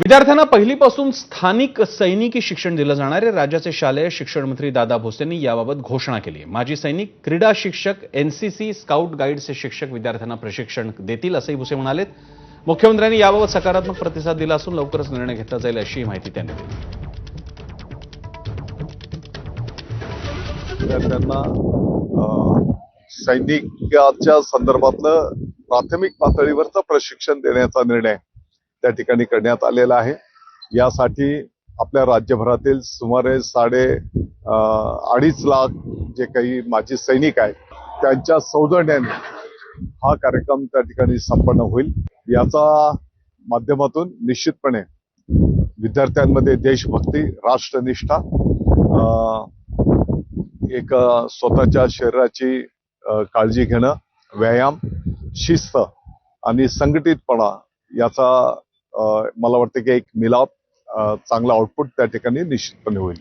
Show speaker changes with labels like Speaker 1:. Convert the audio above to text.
Speaker 1: विद्यार्थ्यांना पहिलीपासून स्थानिक सैनिकी शिक्षण दिलं जाणार आहे. राज्याचे शालेय शिक्षण मंत्री दादा भोसेंनी याबाबत घोषणा केली माजी सैनिक क्रीडा शिक्षक एनसीसी स्काउट गाईडचे शिक्षक विद्यार्थ्यांना प्रशिक्षण देतील असंही भुसे म्हणालेत मुख्यमंत्र्यांनी याबाबत सकारात्मक प्रतिसाद दिला असून लवकरच निर्णय घेतला जाईल अशी माहिती त्यांनी दिली.
Speaker 2: विद्यार्थ्यांना सैनिकाच्या संदर्भातलं प्राथमिक पातळीवरचं प्रशिक्षण देण्याचा निर्णय त्या ठिकाणी करण्यात आलेला आहे. यासाठी आपल्या राज्यभरातील सुमारे साडे अडीच लाख जे काही माजी सैनिक आहेत त्यांच्या सौजन्याने हा कार्यक्रम त्या ठिकाणी संपन्न होईल. याचा माध्यमातून निश्चितपणे विद्यार्थ्यांमध्ये देशभक्ती राष्ट्रनिष्ठा एक स्वतःच्या शरीराची काळजी घेणं व्यायाम शिस्त आणि संघटितपणा याचा मला वाटतं की एक मिलाप चांगला आउटपुट त्या ठिकाणी निश्चितपणे होईल.